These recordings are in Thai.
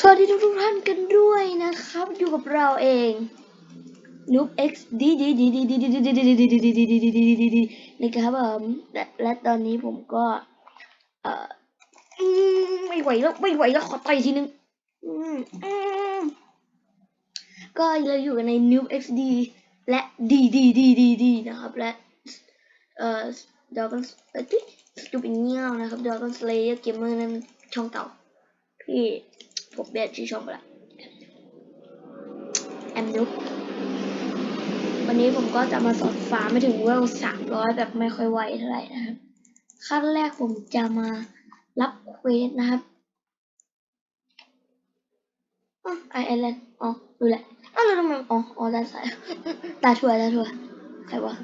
สวัสดีทุกทุกท่านกันด้วยนะครับ อยู่กับเราเอง Noob X D D D D D D D D D D D D D D D D D D D นะครับผมและตอนนี้ผมก็เอ่อไม่ไหวแล้วไม่ไหวแล้วขอต่อยทีนึงก็เราอยู่กันใน Noob X D และ D D D D D นะครับและเอ่อ Dragon เอ้ยจูป็นเงี้ยวนะครับ Dragon Slayer Gamer นั้นช่องเก่าพี่ ผมเปลี่ยนชื่อช่องไปละแอมนุกวันนี้ผมก็จะมาสอนฟ้าไม่ถึงเวลสามร้อยแบบไม่ค่อยไวเท่าไหร่นะครับ ขั้นแรกผมจะมารับเควสนะครับอ๋อไอไอแลนด์อ๋อดูแหละอ้าวแล้วทำไมอ๋ออ๋อด้านซ้ายตาถั่วตาถั่วใครวะ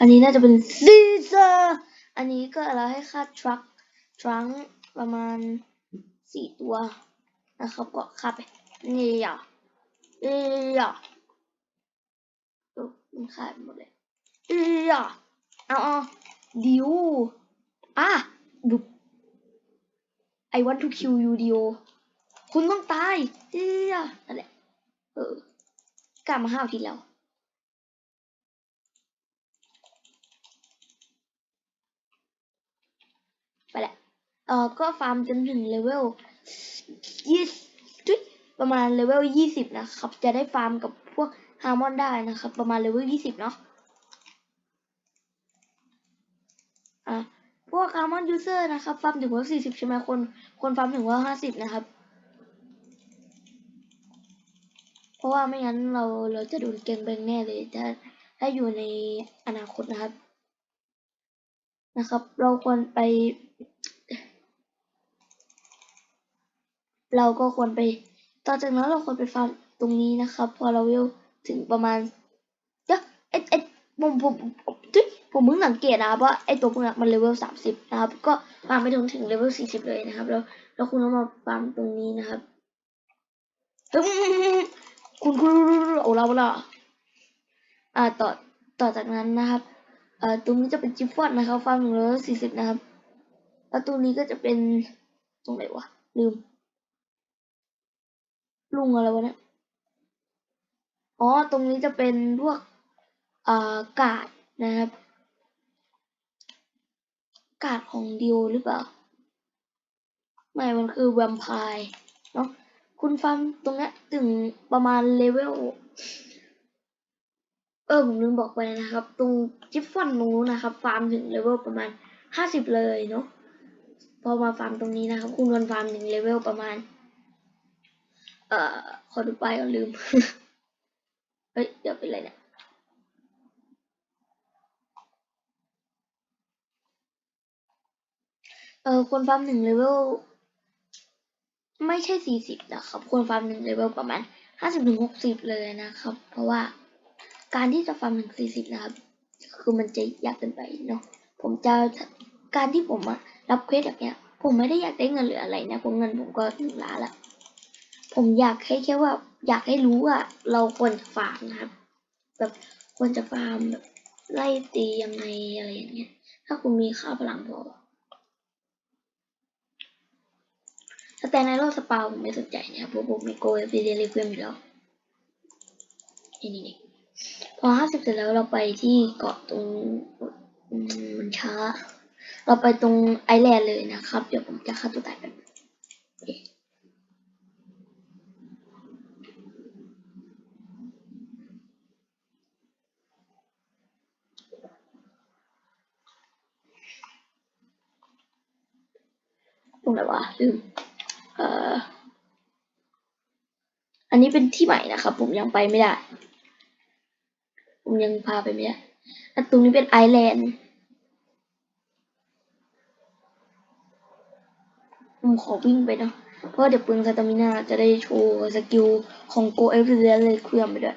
อันนี้น่าจะเป็นซีเซอร์ อันนี้ก็เราให้ค่าทรัคทรังประมาณ สี่ตัวนะครับก็ค่าไปนี่อะนี่อะเออมันขาดหมดเลยนี่อะเอาเอาดิวอะดุ I want to kill you ดิวคุณต้องตายนี่อะนั่นแหละเออกลับมาห้าวทีแล้วไปแหละ เอ่อก็ฟาร์มจนถึงเลเวลยี่สิบประมาณเลเวลยี่สิบนะครับ จะได้ฟาร์มกับพวกฮาร์มอนได้นะครับ ประมาณเลเวลยี่สิบเนาะอะพวกฮาร์มอนยูเซอร์นะครับฟาร์มถึงว่าสี่สิบใช่ไหมคนคนฟาร์มถึงว่าห้าสิบนะครับ เพราะว่าไม่งั้นเราเราจะโดนเกมแบงแน่เลยถ้าถ้าอยู่ในอนาคตนะครับนะครับ เราควรไป เราก็ควรไป ต่อจากนั้นเราควรไปฟาร์มตรงนี้นะครับ พอเราเวลถึงประมาณเดี๋ยวไอไอผมผมผมทุยผมเพิ่งสังเกตนะครับว่าไอตัวพวกนี้มันเลเวลสามสิบนะครับ ก็ฟาร์มไปถึงถึงเลเวลสี่สิบเลยนะครับ แล้วแล้วคุณต้องมาฟาร์มตรงนี้นะครับคุณคุณโอ้เราละอ่าต่อต่อจากนั้นนะครับเอ่อตรงนี้จะเป็นจิฟฟอนนะครับฟาร์มถึงเลเวลสี่สิบนะครับ แล้วตรงนี้ก็จะเป็นตรงไหนวะลืม ลุงอะไรวะเนี่ย อ๋อ ตรงนี้จะเป็นพวกเอ่อกาดนะครับ กาดของดิวหรือเปล่า ไม่ มันคือแวมไพร์เนาะ คุณฟาร์มตรงนี้ถึงประมาณเลเวล เออ ผมลืมบอกไปนะครับ ตรงจิฟฟอนตรงนู้นนะครับ ฟาร์มถึงเลเวลประมาณห้าสิบเลยเนาะ พอมาฟาร์มตรงนี้นะครับ คุณควรฟาร์มถึงเลเวลประมาณ เอ่อขอดูป้ายก่อนลืม เฮ้ย เดี๋ยวเป็นไรเนี่ยเออควรฟาร์มหนึ่งเลเวลไม่ใช่สี่สิบนะครับควรฟาร์มหนึ่งเลเวลประมาณห้าสิบถึงหกสิบเลยนะครับ เพราะว่าการที่จะฟาร์มถึงสี่สิบนะครับ คือมันจะยากเกินไปเนาะผมจะการที่ผมอะรับเควสแบบเนี้ย ผมไม่ได้อยากได้เงินหรืออะไรนะเพราะเงินผมก็หนึ่งล้านละ ผมอยากให้แค่ว่า อยากให้รู้ว่าเราควรจะฟาร์มนะครับ แบบควรจะฟาร์มแบบไล่ตียังไงอะไรอย่างเงี้ย ถ้าคุณมีค่าพลังพอแตนไนโรสปาผมไม่สนใจนะครับเพราะผมมีโกเอฟดีเดลิเวมอยู่แล้วนี่นี่นพอห้าสิบเสร็จแล้วเราไปที่เกาะตรงมมันช้า เราไปตรงไอแลนด์เลยนะครับ เดี๋ยวผมจะฆ่าตัวตายกัน ตรงไหนวะลืมเอ่ออันนี้เป็นที่ใหม่นะครับ ผมยังไปไม่ได้ ผมยังพาไปไม่ได้แล้วตรงนี้เป็นไอแลนด์ผมขอวิ่งไปเนาะเพราะว่าเดี๋ยวปืนคาตามินาจะได้โชว์สกิลของโกเอฟเรเลยเคลื่อนไปด้วย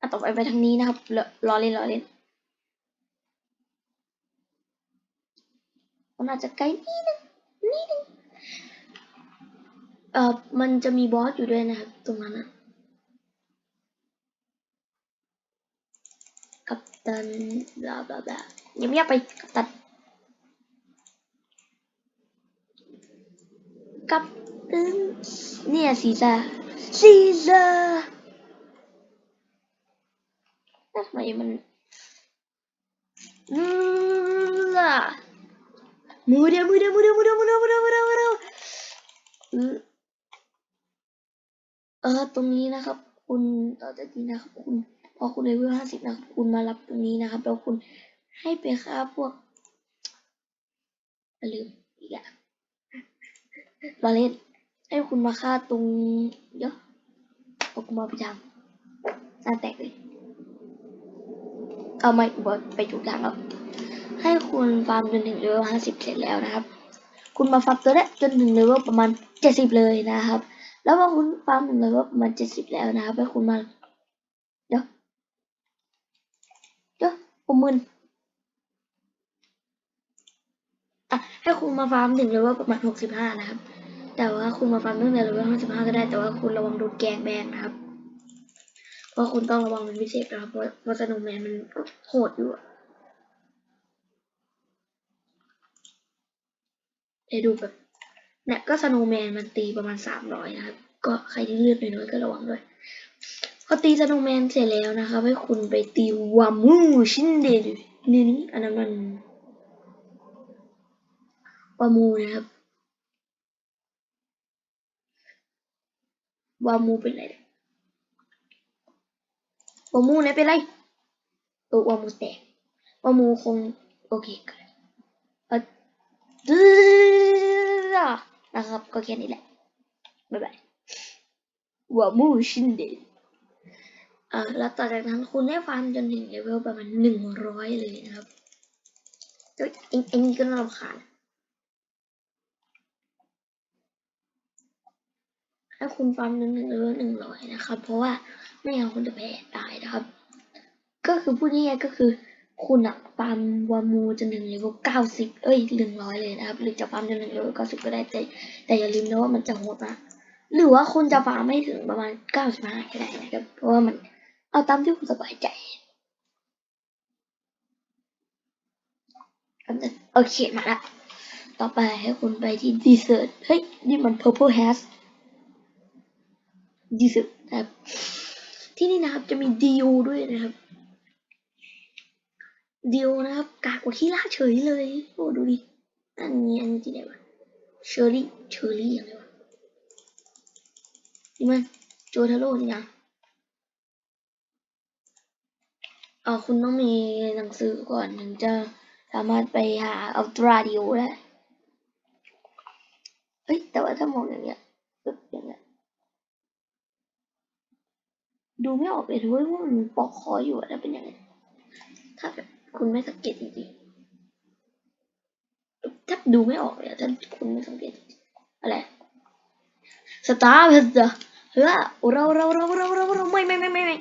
อะต่อไปไปทางนี้นะครับรอรอเล่นรอเล่น มันอาจจะไกลนิดนึงนิดนึงเอ่อมันจะมีบอสอยู่ด้วยนะครับ ตรงนั้นนะกัปตันบลาบลาบลาเงียบๆไปกัปตันกับตึงเนี่ยซีซ่าซีซ่าทำไมมันอืมล่ะ Muda, muda, muda, muda, muda, muda, muda, muda เออตรงนี้นะครับ คุณต่อจากนี้นะครับ คุณ พอคุณเลเวลห้าสิบนะครับ คุณมารับตรงนี้นะครับ แล้วคุณให้ไปฆ่าพวกลืมอีกอ่างราเลนให้คุณมาฆ่าตรงเยอะพอคุณมาปรจำสร้าแตกเลย เอาไม่ไปจุดอย่างแล้ว ให้คุณฟาร์มจนถึงเลเวลห้าสิบเสร็จแล้วนะครับ คุณมาฟาร์มตัวนี้จนถึงเลเวลประมาณเจ็ดสิบเลยนะครับ แล้วพอคุณฟาร์มถึงเลเวลประมาณเจ็ดสิบแล้วนะครับให้คุณมาเดี๋ยวเดี๋ยวผมมึนอะให้คุณมาฟาร์มถึงเลเวลประมาณหกสิบห้านะครับ แต่ว่าคุณมาฟาร์มตั้งแต่เลเวลห้าสิบห้าก็ได้แต่ว่าคุณระวังโดนแกงแบงนะครับ เพราะคุณต้องระวังเป็นพิเศษนะครับเพราะสนว์แมนมันโหดอยู่อะ เดี๋ยวดูแบบเนี่ยก็สโนว์แมนมันตีประมาณสามร้อยนะครับ ก็ใครที่เลือดน้อยๆก็ระวังด้วยพอตีสโนว์แมนเสร็จแล้วนะครับให้คุณไปตีวามูชินเดนนี่นี่อันนั้นมันวามูนะครับวามูเป็นไรวามูไหนเป็นไรเออวามูแตกวามูคงโอเคก็ได้เออดื้อ นะครับก็แค่นี้แหละ บ๊ายบายว่ามูชินเดนอ่าแล้วต่อจากนั้นคุณได้ฟาร์มจนถึงเลเวลประมาณหนึ่งร้อยเลยนะครับเอ็งเอ็งก็น่ารำคาญให้คุณฟาร์มหนึ่งหนึ่งเลเวลหนึ่งร้อยนะครับ เพราะว่าไม่งั้นคุณจะแพ้ตายนะครับ ก็คือพูดง่ายๆก็คือ คุณอะฟาร์มวามูจนถึงเลเวลเก้าสิบเอ้ยหนึ่งร้อยเลยนะครับ หรือจะฟาร์มจนถึงเลเวลเก้าสิบก็ได้แต่แต่อย่าลืมนะว่ามันจะโหดมากหรือว่าคุณจะฟาร์มไม่ถึงประมาณเก้าสิบห้าก็ได้นะครับ เพราะว่ามันเอาตามที่คุณสบายใจโอเคมาละต่อไปให้คุณไปที่ดีเซอร์เฮ้ย นี่มัน purple hash ดีสุดนะครับ ที่นี่นะครับจะมีดิวด้วยนะครับ ดิวนะครับ กากกว่าขี้ล่าเฉยเลย โอ้ดูดิ อันนี้อันนี้ที่ไหนวะเชอรี่เชอรี่อย่างไรวะนี่มันโจทาโร่นี่นะเออคุณต้องมีหนังสือก่อนถึงจะสามารถไปหาอัลตราดิวได้เฮ้ย แต่ว่าถ้ามองอย่างเงี้ยปึ๊บอย่างเงี้ยดูไม่ออกเลยด้วยว่ามันปอกคออยู่อะแล้วเป็นยังไงถ้าแบบ คุณไม่สังเกตจริงๆถ้าดูไม่ออกเลยอะถ้าคุณไม่สังเกตอะไรสตาร์เพสเดอเฮ้ยเราเราเราเราเราเราไม่ไม่ไม่ไม่ไม่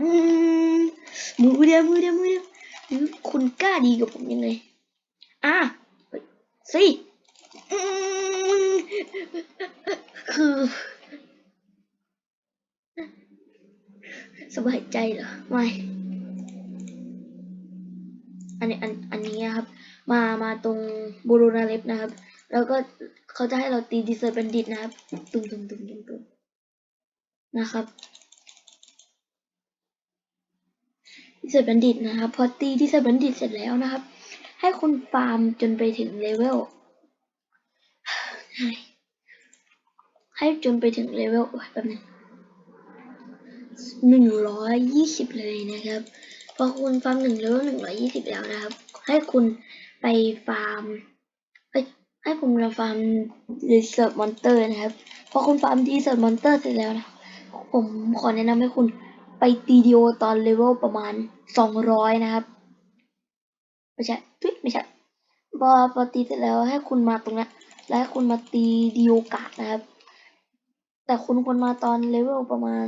อืมมือเดียวมือเดียวมือเดียวอืมคุณกล้าดีกับผมยังไงอะเฮ้ยสิอืมคือสบายใจเหรอ ไม่ อันนี้อันอันนี้นะครับ มามาตรงบูโรนาเล็บนะครับ แล้วก็เขาจะให้เราตีดีเซอร์บันดิตนะครับตุ้มตุ้มตุ้มตุ้มตุ้มนะครับดีเซอร์บันดิตนะครับพอตีดีเซอร์บันดิตเสร็จแล้วนะครับ ให้คุณฟาร์มจนไปถึงเลเวลให้จนไปถึงเลเวลแป๊บนึงหนึ่งร้อยยี่สิบเลยนะครับ พอคุณฟาร์มหนึ่งเลเวลหนึ่งร้อยยี่สิบแล้วนะครับ ให้คุณไปฟาร์มเอ้ให้คุณมาฟาร์มดีเซอร์มอนเตอร์นะครับ พอคุณฟาร์มดีเซอร์มอนเตอร์เสร็จแล้วนะ ผมขอแนะนำให้คุณไปตีดีโอตอนเลเวลประมาณสองร้อยนะครับ ไม่ใช่ทุยไม่ใช่พอพอตีเสร็จแล้วให้คุณมาตรงนั้นแล้วให้คุณมาตีดีโอกาดนะครับ แต่คุณควรมาตอนเลเวลประมาณ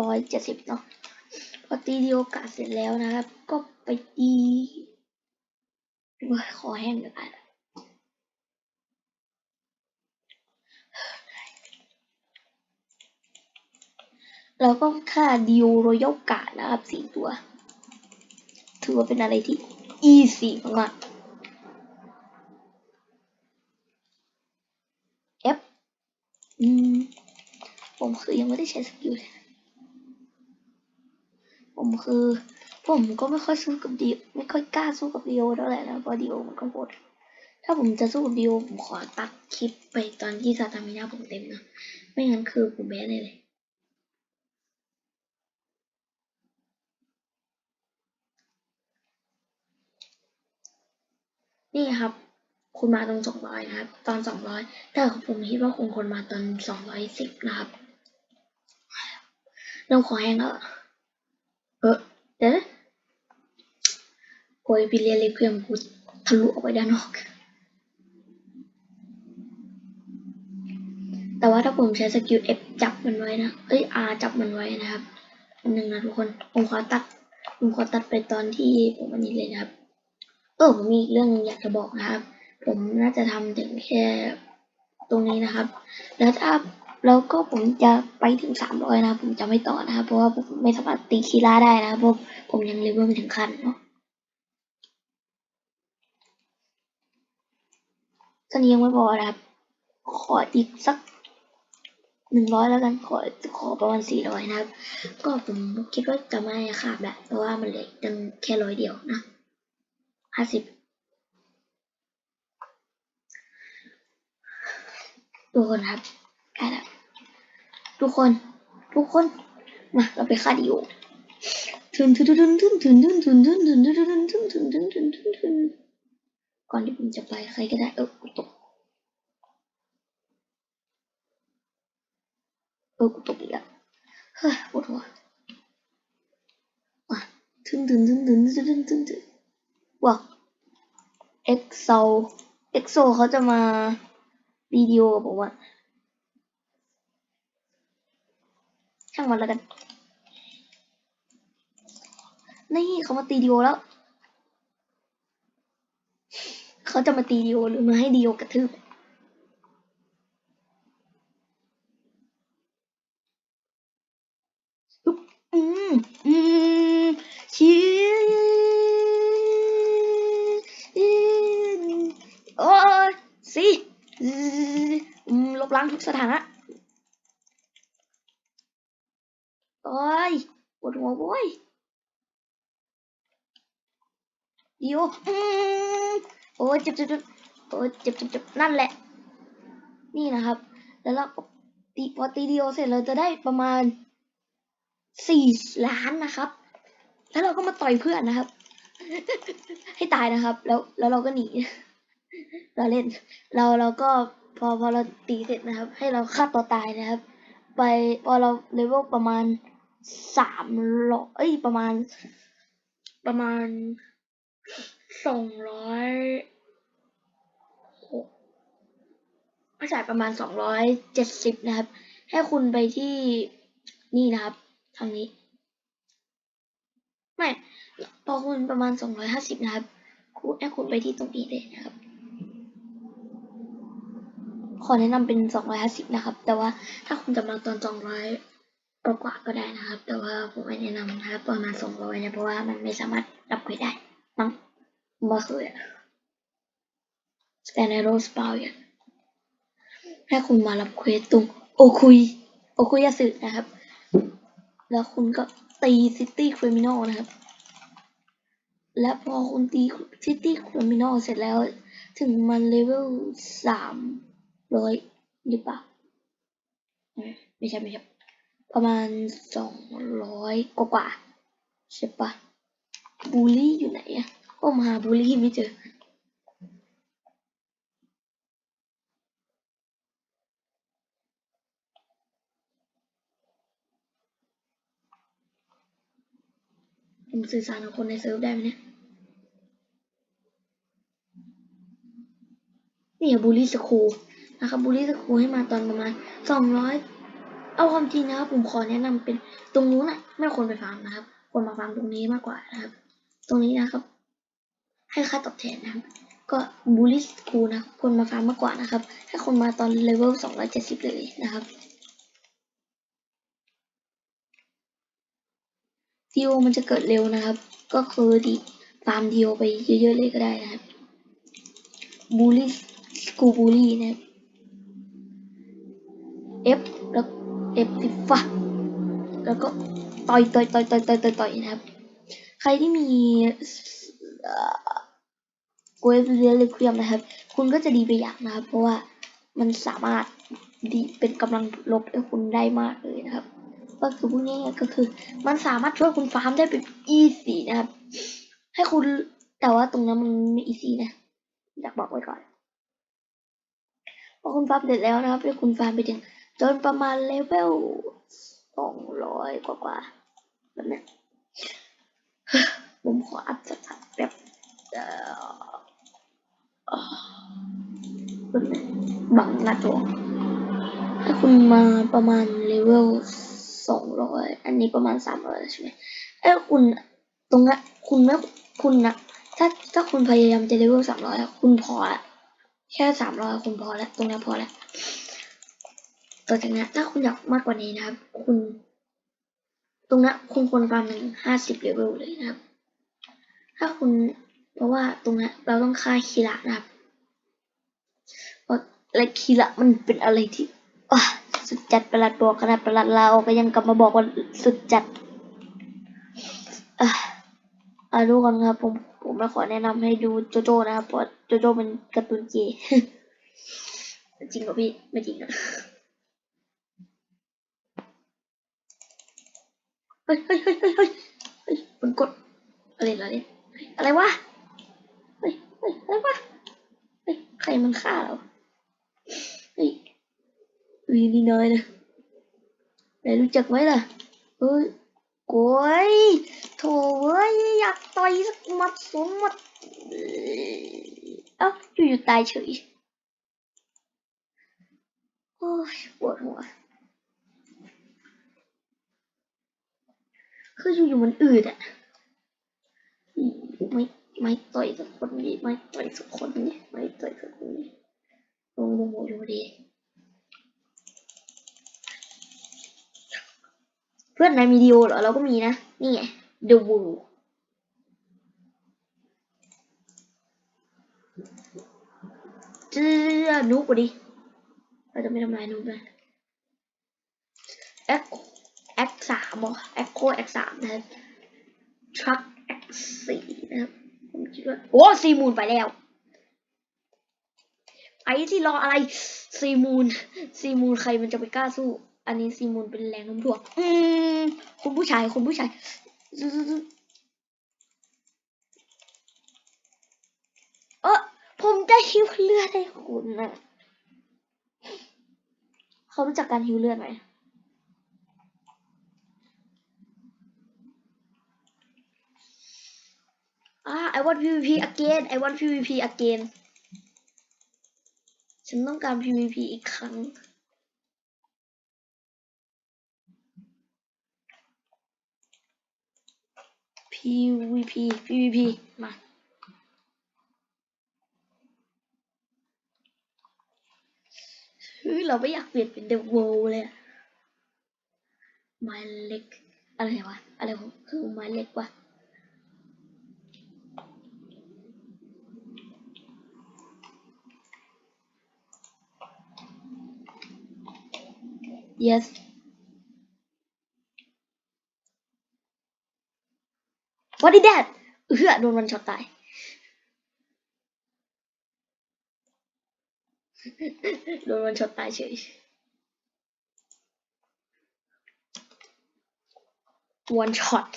ร้อยเจ็ดสิบเนาะ พอตีดีโอกาสเสร็จแล้วนะครับ ก็ไปตีคอแห้งเดี๋ยวกันแล้วก็ฆ่าดิโอรอยกสนะครับสี่ตัว ถือว่าเป็นอะไรที่อีสี่มากเอฟอืม ผมคือยังไม่ได้ใช้สกิลเลย ผมคือ ผมก็ไม่ค่อยสู้กับดีไม่ค่อยกล้าสู้กับดีโอเท่าไหร่นะเพราะดีโอมันก็โหดถ้าผมจะสู้กับดีโอผมขอตัดคลิปไปตอนที่สตามินาผมเต็มนะ ไม่งั้นคือผมแพ้เลยเลยนี่ครับ คุณมาตรงสองร้อยนะครับ ตอนสองร้อยแต่ผมคิดว่าคงคนมาตอนสองร้อยสิบนะครับน้ำขอแห้งแล้ว เออเดี๋ยวโอ้ยพี่เรียนเลยเพื่อนกูทะลุออกไปด้านนอก แต่ว่าถ้าผมใช้สกิล F จับมันไว้นะ เอ้ย R จับมันไว้นะครับนหนึ่งนะทุกคน ผมขอตัด ผมขอตัดไปตอนที่ผมอันนี้เลยนะครับ เออ ผมมีอีกเรื่องนึงอยากจะบอกนะครับ ผมน่าจะทำถึงแค่ตรงนี้นะครับ แล้วถ้า แล้วก็ผมจะไปถึงสามร้อยนะ ผมจะไม่ต่อนะครับเพราะว่าผมไม่สามารถตีคีร่าได้นะครับเพราะผมยังเลเวลไม่ถึงขั้นเนาะตอนนี้ยังไม่พอนะครับ ขออีกสักหนึ่งร้อยแล้วกันขอขอประมาณสี่ร้อยนะครับ ก็ผมคิดว่าจะไม่ขาดแหละเพราะว่ามันเหลือตั้งแค่ร้อยเดียวนะห้าสิบทุกคนครับใกล้แล้ว ทุกคน ทุกคน มา เราไปฆ่าดิโอทุนทุนทุนทุนทุนทุนทุนทุนทุนทุนทุนทุนทุนทุนทุนทุนทุนก่อนที่ผมจะไปใครก็ได้เออกูตก เออกูตกอีกแล้วเฮ้ยปวดหัวมาทุนทุนทุนทุนทุนทุนทุนทุนว้าวเอ็กโซเอ็กโซเขาจะมาวิดีโอผมว่า ช่างมันแล้วกัน นี่เขามาตีดีโอแล้ว เขาจะมาตีดีโอหรือมาให้ดีโอกระทืบอืมอืมชีโอ้สิลบล้างทุกสถานะ โอ้ยปวดหัวโว้ยเดี๋ย วอืมโอ้เจ็บเจ็บเจ็บโอ้เจ็บเจ็บเจ็บนั่นแหละ นี่นะครับ แล้วเราตีพอตีเดียวเสร็จเราจะได้ประมาณสี่ล้านนะครับ แล้วเราก็มาต่อยเพื่อนนะครับ ให้ตายนะครับ แล้วแล้วเราก็หนี เราเล่น เราเราก็พอพอเราตีเสร็จนะครับ ให้เราฆ่าตัวตายนะครับ ไปพอเราเลเวลประมาณสามร้อยเอ้ยประมาณ ประมาณ สองร้อยหกไม่ใช่ประมาณสองร้อยเจ็ดสิบนะครับ ให้คุณไปที่นี่นะครับ ทางนี้ ไม่ พอคุณประมาณสองร้อยห้าสิบนะครับคุณให้คุณไปที่ตรงนี้เลยนะครับ ขอแนะนำเป็นสองร้อยห้าสิบนะครับ แต่ว่าถ้าคุณจะมาตอนสองร้อยกว่าก็ได้นะครับ แต่ว่าผมไม่แนะนำนะครับ ประมาณสองร้อยนะเพราะว่ามันไม่สามารถรับเควสได้ มั้งบ่เคยอะสแตนเดอร์สปาวอย่างให้คุณมารับเควสตรงโอคุย โอคุยาสึนะครับ แล้วคุณก็ตีซิตี้คริมินอลนะครับ และพอคุณตีซิตี้คริมินอลเสร็จแล้ว ถึงมันเลเวลสามร้อยหรือเปล่าไม่ใช่ไม่ใช่ประมาณสองร้อยกว่าใช่ปะ บูลลี่อยู่ไหนอะก็มาหาบูลลี่ไม่เจอ ผมสื่อสารกับคนในเซิร์ฟได้ไหมเนี่ย นี่บูลลี่สคูลนะครับบูลลี่สคูลให้มาตอนประมาณสองร้อยเอาความจริงนะครับผมขอแนะนำเป็นตรงนู้นน่ะไม่ควรไปฟาร์มนะครับควรมาฟาร์มตรงนี้มากกว่านะครับ ตรงนี้นะครับ ให้ค่าตอบแทนนะครับ ก็บูลลี่สคูนะควรมาฟาร์มมากกว่านะครับให้คนมาตอนเลเวลสองร้อยเจ็ดสิบเลยนะครับดีโอมันจะเกิดเร็วนะครับ ก็คือดีฟาร์มดีโอไปเยอะๆเลยก็ได้นะครับบูลลี่สกูบูลลี่นะครับ F แล้ว F สิฟ้าแล้วก็ต่อยต่อยต่อยต่อยต่อยต่อยนะครับ รที่มีเอฟเรียลเครียมนะครับ คุณก็จะดีไปอย่างนะครับ เพราะว่ามันสามารถดีเป็นกำลังลบให้คุณได้มากเลยนะครับ ก็คือพูดง่ายๆก็คือ มันสามารถช่วยคุณฟาร์มได้เป็นอีซี่นะครับ ให้คุณแต่ว่าตรงนั้นมันไม่อีซี่นะอยากบอกไว้ก่อนพอคุณฟาร์มเสร็จแล้วนะครับให้คุณฟาร์มไปถึงจนประมาณเลเวลสองร้อยกว่าๆแบบนั้น ผมขออัพสักแบบเอ่อแบบนั้นบังน้าจอถ้าคุณมาประมาณเลเวลสองร้อยอันนี้ประมาณสามร้อยใช่ไหมเอ้คุณตรงนั้นคุณไม่คุณนะถ้าถ้าคุณพยายามจะเลเวลสามร้อยคุณพอละแค่สามร้อยคุณพอแล้วตรงนี้พอแล้วต่อจากนี้ถ้าคุณอยากมากกว่านี้นะครับ คุณ ตรงนั้คุณควรฟาร์มถึงห้าสิบเลเวลเลยนะครับ ถ้าคุณเพราะว่าตรงนั้เราต้องฆ่าคีระนะครับเพราะและคีระมันเป็นอะไรที่สุดจัดประหลาดบอกขนาดประหลาดเราก็ยังกลับมาบอกว่าสุดจัดอะดูก่อนครับผมผมไม่ขอแนะนำให้ดูโจโจ้นะครับเพราะโจโจ้เป็นการ์ตูนเกย์จริงเหรอพี่ไม่จริงอะ เฮ้ยเฮ้ยเฮ้ยเฮ้ยเฮ้ยมันกดอะไรล่ะเนี่ยเฮ้ยอะไรวะเฮ้ยเฮ้ยอะไรวะเฮ้ยใครมันฆ่าเราเฮ้ยเฮ้ยนี่นายนะนายรู้จักไหมล่ะเฮ้ยโก้ยโถ่เว้ยอยากต่อยสักมัดสองมัดเอ้าอยู่ๆตายเฉยโอ้ยปวดหัว คืออยู่ๆมันอืดอะอืมไม่ไม่ต่อยสักคนนี้ไม่ต่อยสักคนนี้ไม่ต่อยสักคนนี้ลงลงโมดูดี เพื่อนในมีดีโอเหรอ เราก็มีนะ นี่ไง The Wall เจ้านุกว่าดิ เราจะไม่ทำลายนุกนะแอคแอค สามเหรอแอคโคแอคสามนะครับทรัคแอคสี่นะครับ ผมคิดว่า โอ้ซีมูนไปแล้วไอ้ที่รออะไรซีมูนซีมูนใครมันจะไปกล้าสู้ อันนี้ซีมูนเป็นแรงโน้มถ่วงอืมคุณผู้ชายคุณผู้ชายเออผมจะฮิวเลือดให้คุณนะเขารู้จักการฮิวเลือดไหม อ่า I want PVP again I want PVP again ฉันต้องการ PVP อีกครั้ง PVP PVP มาเฮ้ยเราไม่อยากเปลี่ยนเป็น The World เลยอะ My leg อะไรวะ อะไรคือ My leg วะ yes วั t is that เอื้อโดนมันช็อตตาย โดนมันช็อตตายเฉย one shot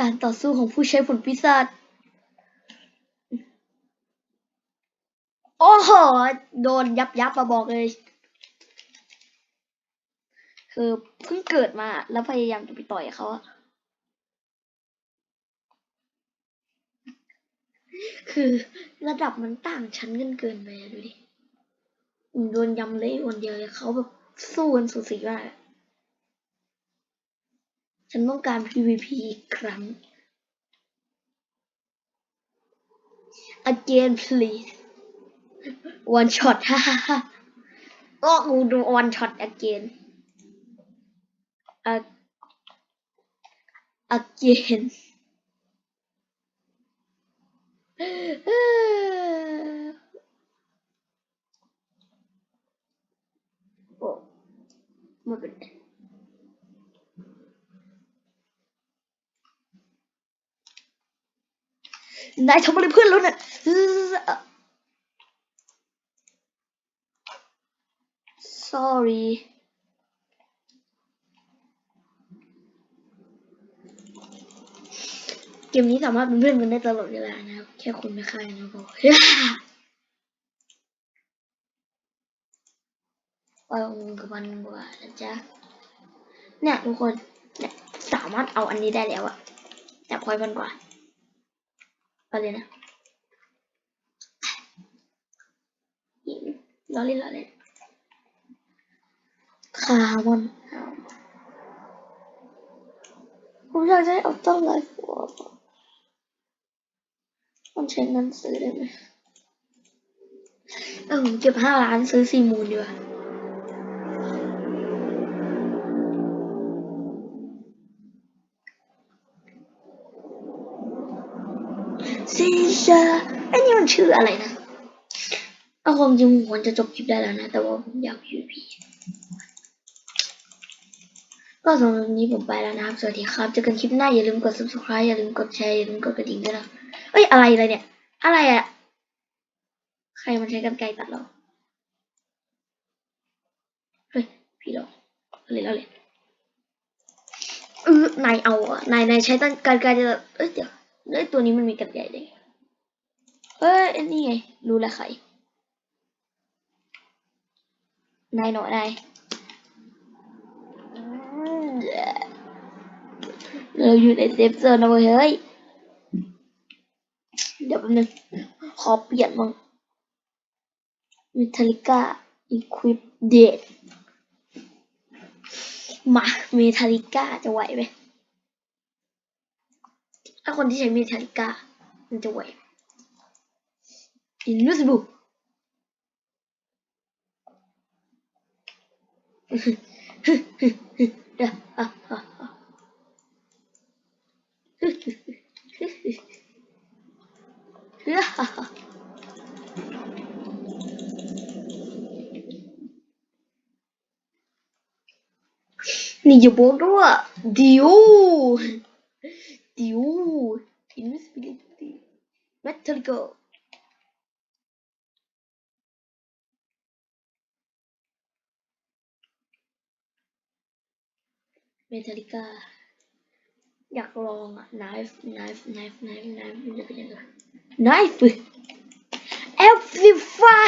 การต่อสู้ของผู้ใช้ผลปีศาจโอ้โห โดนยับยับมาบอกเลย คือเพิ่งเกิดมาแล้วพยายามจะไปต่อยเขาอะคือระดับมันต่างชั้นกันเกินไปดูดิ โดนยำเละวันเดียวเลยเขาแบบสู้กันสุดสีมาก ฉันต้องการ PVP อีกครั้ง again please one shot ฮ่าฮ่าฮ่าโอ้กูดู one shot again again โอ้ไม่เป็นไร นายทำอะไรเพื่อนแล้วเนี่ย sorry เกมนี้สามารถเป็นเพื่อนกันได้ตลอดเวลานะครับ แค่คุณไม่ฆ่านะบอกปล่อยมือกับมันกว่านะจ๊ะเนี่ยทุกคนเนี่ยสามารถเอาอันนี้ได้แล้วอะแต่พอยมันกว่า เอาเลยนะล้อเล่นล้อเล่นขามันผมอยากจะให้เอาต้นไลฟ์วอร์มันใช้เงินซื้อได้ไหมเออผมเก็บห้าล้านซื้อสี่มูลดีกว่า ซีซาไอ้นี่มันชื่ออะไรนะเอาความจริงผมควรจะจบคลิปได้แล้วนะ แต่ว่าผมอยากอยู่พีก็สำหรับวันนี้ผมไปแล้วนะครับ สวัสดีครับ เจอกันคลิปหน้า อย่าลืมกด subscribe อย่าลืมกดแชร์ อย่าลืมกดกระดิ่งด้วยนะ เอ้ย อะไรอะไรเนี่ย อะไรอะใครมันใช้กันไกรตัดเรา เฮ้ย พี่หรอเอาเลยเอาเลยเออนายเอาอะนายนายใช้ตั้งการไกรจะเอ้ยเดี๋ยวเอ้ยตัวนี้มันมีกันไกรได้ เออนี่ไง รู้แล้วใคร นายหน่อยนายเราอยู่ในเซฟโซนนะเว้ยเฮ้ย เดี๋ยวแป๊บนึงขอเปลี่ยนมั่งมิทาลิก้าอีควิปเดตมาเมทาลิก้าจะไหวไหมถ้าคนที่ใช้เมทาลิก้ามันจะไหว สิบุเดี๋ยวอะอะอะนี่อย่าบอกด้วยว่าดิวดิว invisibility metallica เมทัลิก้าอยากลองอะ knife knife knife knife knife มันจะเป็นยังไง knife เอฟซิฟ้า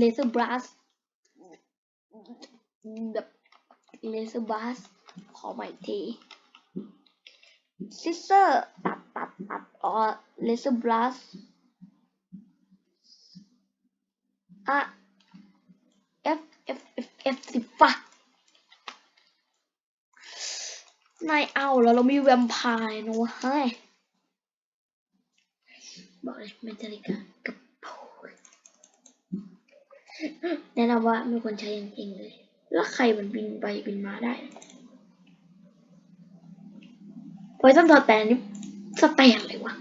laser blast แบบ laser blast ขอใหม่อีกที scissor ตัดตัดตัดอ๋อ laser blast อะ F F F F สิฟ้า นายเอาแล้วเรามีแวมไพร์นะเวะเฮ้ยบอกเลยเมทัลิกากับพแนะนำว่าไม่ควรใช้อย่างจริงเลย แล้วใครมันบินไปบินมาได้พอยซันทอแต่นี่สแตนเลยวะ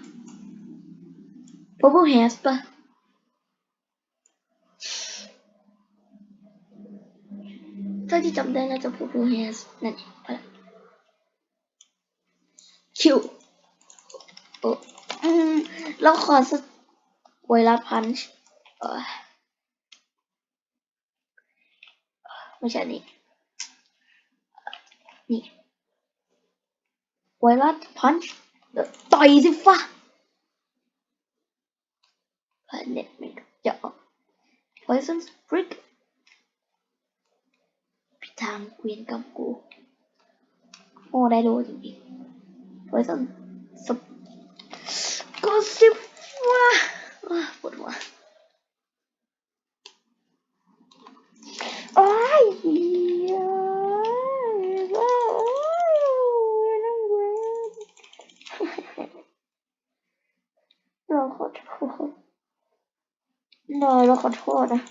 Purple Has ปะถ้าที่จำได้น่าจะ Purple Has นั่นเองไปละ คิวโอ้อืมแล้วขอสักไวรัสพันช์เออไม่ใช่นี่ นี่ ไวรัสพันช์ต่อยสิฟ้าเน็ตมันจะออก poison brick พิทางเกวียนกับกู โอ้ ได้รู้จริง poison สปก็สิฟ้าอะปวดหัวโอ้ยเหี้ยโอ้ยน้องเว้ยเราขอโทษนายเราขอโทษนะ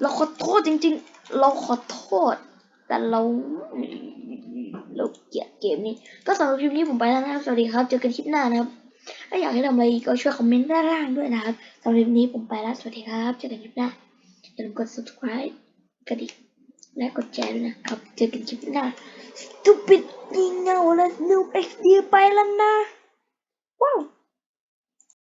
เราขอโทษจริง ๆ เราขอโท ษแต่เราเราเกลียดเกมนี้ ก็สำหรับคลิปนี้ผมไปแล้วนะครับสวัสดีครับ เจอกันคลิปหน้านะครับ ถ้าอยากให้ทำอะไรอีกก็ช่วยคอมเมนต์ด้านล่างด้วยนะครับสำหรับคลิปนี้ผมไปแล้ว สวัสดีครับ เจอกันคลิปหน้า อย่าลืมกด subscribe กระดิ่งและกดแชร์ด้วยนะครับ เจอกันคลิปหน้า stupid ยิงเงาและ noob xd ไปแล้วนะว้าว